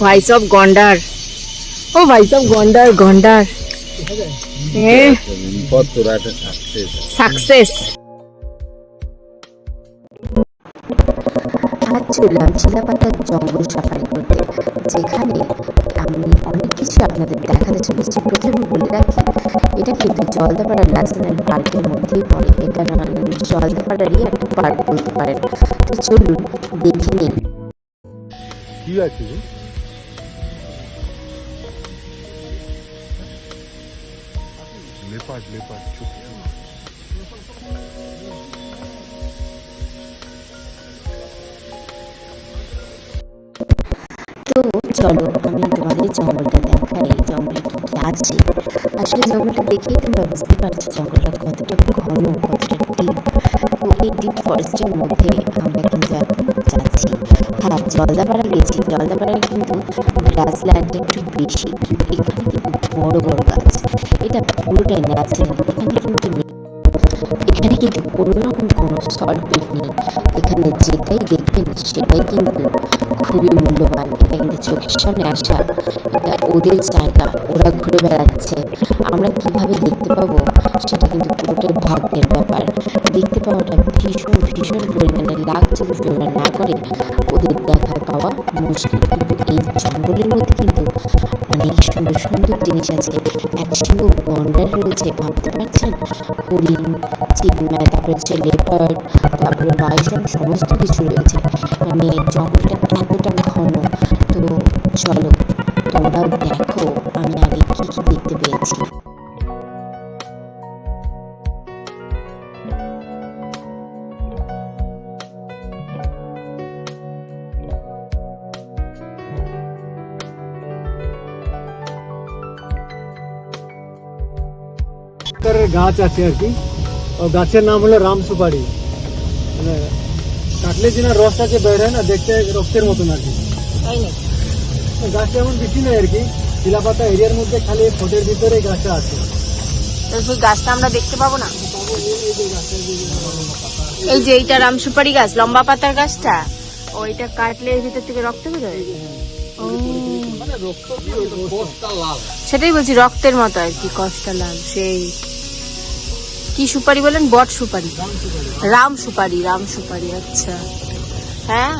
ভাই সব গন্ডার। ও ভাই সব গন্ডার গন্ডার। সাকসেস আজ চললাম চিলাপাতার জঙ্গল সাফারি করতে যেখানে আমি অনেক কিছু আপনাদের দেখাতে চলেছি। প্রথমে বলে রাখি এটা কিন্তু জলদাপাড়া ন্যাশনাল পার্কের মধ্যেই পড়ে। এটা না জলদাপাড়ারই একটা পার্ক বলতে পারেন। তো চলুন দেখে নিন কি আছে? লেপার্ড লেপার্ড ছোট তো চলো আমি তোমাদের জঙ্গলটা দেখাই, জঙ্গলে কি আছে? আসলে জঙ্গলটা দেখেই তোমরা বুঝতে পারছ জঙ্গলটা কতটা ঘন, কতটা ডিপ তো এই ডিপ ফরেস্টের মধ্যে আমরা কিন্তু এখন যাচ্ছি। হ্যাঁ জলদাপাড়া গেছি। জলদাপাড়ায় কিন্তু গ্রাসল্যান্ডটা একটু বেশি। এখানে বড় বড় গাছ। এটা পুরোটাই ন্যাচারাল এখানে কিন্তু এখানে কিন্তু কোনো রকম কোনো সল্ট নেই। এখানে যেটাই দেখবেন সেটাই কিন্তু খুবই মূল্যবান। কিন্তু চোখের সামনে আসা ওদের জায়গা, ওরা ঘুরে বেড়াচ্ছে। আমরা কীভাবে দেখতে পাবো? সেটা কিন্তু পুরোটাই ভাগ্যের ব্যাপার। দেখতে পাওয়াটা ভীষণ ভীষণ পরিমাণে লাখ যদি না করে, ওদের দেখা পাওয়া মুশকিল। কিন্তু এই জঙ্গলের মধ্যে কিন্তু অনেক সুন্দর সুন্দর জিনিস আছে। একসঙ্গে গন্ডার রয়েছে, ভাবতে পারছেন? হরিণ চিল মানে তারপরে হচ্ছে লেপার্ড তারপরে বাইসন, সমস্ত কিছু রয়েছে। মানে জঙ্গলটা এতটা ঘন তো চলো, তোমরাও দেখো আমি আগে কি কি দেখতে পেয়েছি। গাছ আছে আর কি। ও গাছের নাম হলো রাম সুপারি মানে কাটলে যে না রসটা যে বের হয় না দেখতে রক্তের মতন আর কি। গাছটা এমন বেশি নেই আর কি শিলাপাতা এরিয়ার মধ্যে খালি ফোটের ভিতরে এই গাছটা আছে। তো সেই গাছটা আমরা দেখতে পাবো না? এই- যে এইটা রামসুপারি গাছ লম্বা পাতার গাছটা? ওইটা কাটলে এর ভিতর থেকে রক্ত বেরোয় ও। মানে রক্ত কি ওইটা কোষটা লাল। সেটাই বলছি রক্তের মতো আর কি কষ্টটা লাল সেই। কি সুপারি বলেন? বট সুপারি। রাম সুপারি রাম সুপারি আচ্ছা। হ্যাঁ?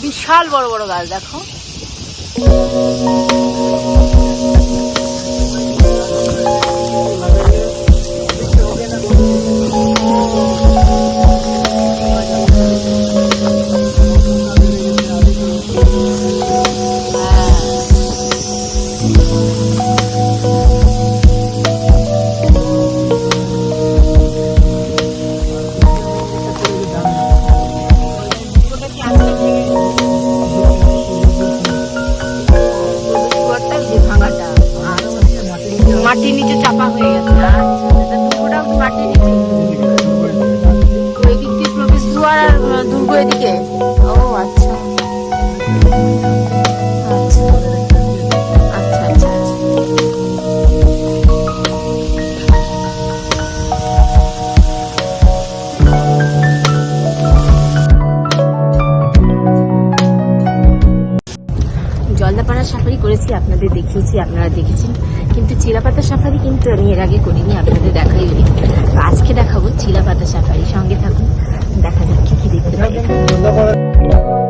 বিশাল বড় বড় গাছ, দেখো। এদিকে? ও আচ্ছা। আচ্ছা আচ্ছা আচ্ছা। জলদাপাড়া সাফারি করেছি, আপনাদের দেখিয়েছি, আপনারা দেখেছেন। কিন্তু চিলাপাতা সাফারি কিন্তু আমি এর আগে করিনি, আপনাদের দেখাইনি আজকে দেখাবো চিলাপাতা সাফারি, সঙ্গে থাকুন। দেখা যাক কি কি দেখতে পাই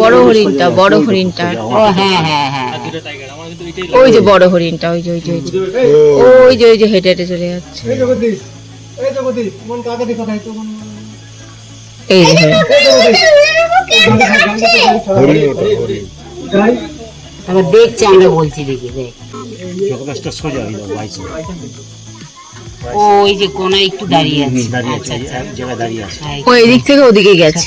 বড় হরিণটা বড় হরিণটা। ও হ্যাঁ হ্যাঁ হ্যাঁ। ওই যে বড় হরিণটা ওই যে ওই যে ওই যে। ওই যে ওই যে হেঁটে হেঁটে চলে যাচ্ছে। এই জগদীশ এই জগদীশ মন কাকে দেখা থাকে তো মন এই যে দেখছি আমরা বলছি দেখি দেখ। সোজা হয়ে ওই যে কোনায় একটু দাঁড়িয়ে আছে। দাঁড়িয়ে আচ্ছা আছে আচ্ছা দাঁড়িয়ে আছে। হ্যাঁ, ও এদিক থেকে ওদিকে গেছে।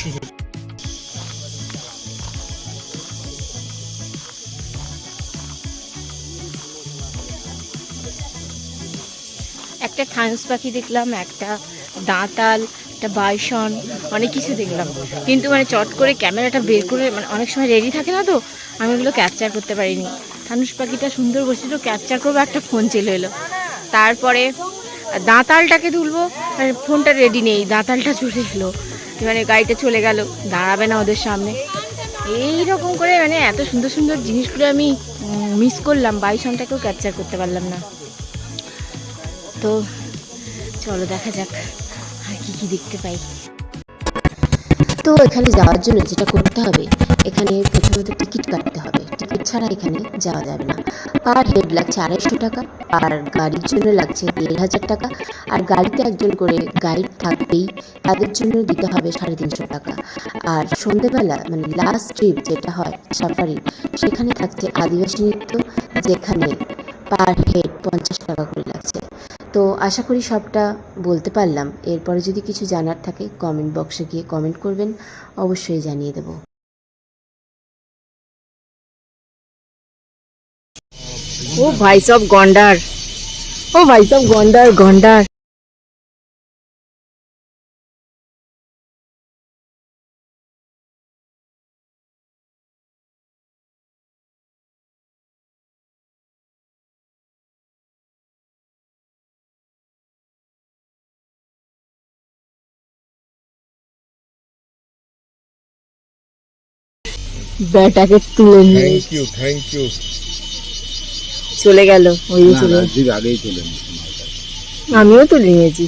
একটা পাখি দেখলাম, একটা দাঁতাল, একটা বাইসন, অনেক কিছু দেখলাম। কিন্তু মানে চট করে ক্যামেরাটা বের করে মানে অনেক সময় রেডি থাকে না তো, আমি ওগুলো ক্যাপচার করতে পারিনি। থানুস পাখিটা সুন্দর বসেছিল ক্যাপচার করব, একটা ফোন চলে এলো। তারপরে দাঁতালটাকে তুলবো, আর ফোনটা রেডি নেই, দাঁতালটা চলে এলো। মানে গাড়িটা চলে গেল, দাঁড়াবে না ওদের সামনে। এই রকম করে মানে এত সুন্দর সুন্দর জিনিসগুলো আমি মিস করলাম, বাইসনটাকেও ক্যাপচার করতে পারলাম না। তো চলো, দেখা যাক আর কি কি দেখতে পাই। তো এখানে যাওয়ার জন্য যেটা করতে হবে, এখানে প্রথমত টিকিট কাটতে হবে। টিকিট ছাড়া এখানে যাওয়া যাবে না। পার হেড লাগছে আড়াইশো টাকা আর গাড়ির জন্য লাগছে দেড় হাজার টাকা। আর গাড়িতে একজন করে গাইড থাকবেই, তাদের জন্য দিতে হবে সাড়ে তিনশো টাকা। আর সন্ধেবেলা মানে লাস্ট ট্রিপ যেটা হয় সাফারি সেখানে থাকছে আদিবাসী নৃত্য, যেখানে পার হেড পঞ্চাশ টাকা করে লাগছে। তো আশা করি সবটা বলতে পারলাম। এরপরে যদি কিছু জানার থাকে কমেন্ট বক্সে গিয়ে কমেন্ট করবেন। অবশ্যই জানিয়ে দেবো। ও ভাই সব গন্ডার। ও ভাই সব গন্ডার গন্ডার। ব্যাটাকে তুলে নিয়ে থ্যাংক ইউ থ্যাংক ইউ চলে গেল ওই যে চলে ঠিক আগেই চলে আমিও তুলে নিয়েছি।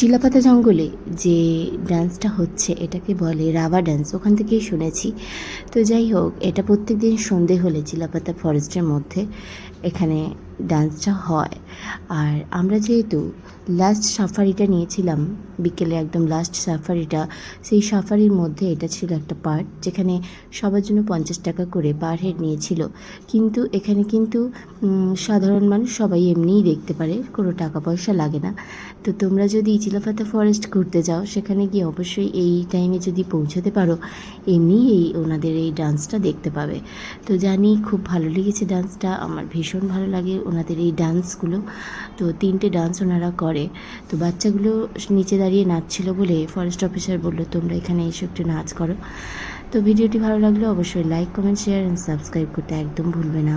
চিলাপাতা জঙ্গলে যে ডান্সটা হচ্ছে, এটাকে বলে রাভা ডান্স, ওখান থেকেই শুনেছি। তো যাই হোক, এটা প্রত্যেক দিন সন্ধে হলে চিলাপাতা ফরেস্টের মধ্যে এখানে ডান্সটা হয়। আর আমরা যেহেতু লাস্ট সাফারিটা নিয়েছিলাম, বিকেলে একদম লাস্ট সাফারিটা সেই সাফারির মধ্যে এটা ছিল একটা পার্ট যেখানে সবার জন্য পঞ্চাশ টাকা করে পার হেড নিয়েছিল। কিন্তু এখানে কিন্তু সাধারণ মানুষ সবাই এমনিই দেখতে পারে, কোনো টাকা পয়সা লাগে না। তো তোমরা যদি চিলাপাতা ফরেস্ট ঘুরতে যাও, সেখানে গিয়ে অবশ্যই এই টাইমে যদি পৌঁছাতে পারো, এমনিই এই ওনাদের এই ডান্সটা দেখতে পাবে। তো জানি খুব ভালো লেগেছে ডান্সটা আমার ভীষণ ভালো লাগে ওনাদের এই ডান্সগুলো। তো তিনটে ডান্স ওনারা করে। তো বাচ্চাগুলো নিচে দাঁড়িয়ে নাচছিল বলে ফরেস্ট অফিসার বলল, তোমরা এখানে এসে একটু নাচ করো। তো ভিডিওটি ভালো লাগলে অবশ্যই like comment share and subscribe করতে একদম ভুলবে না।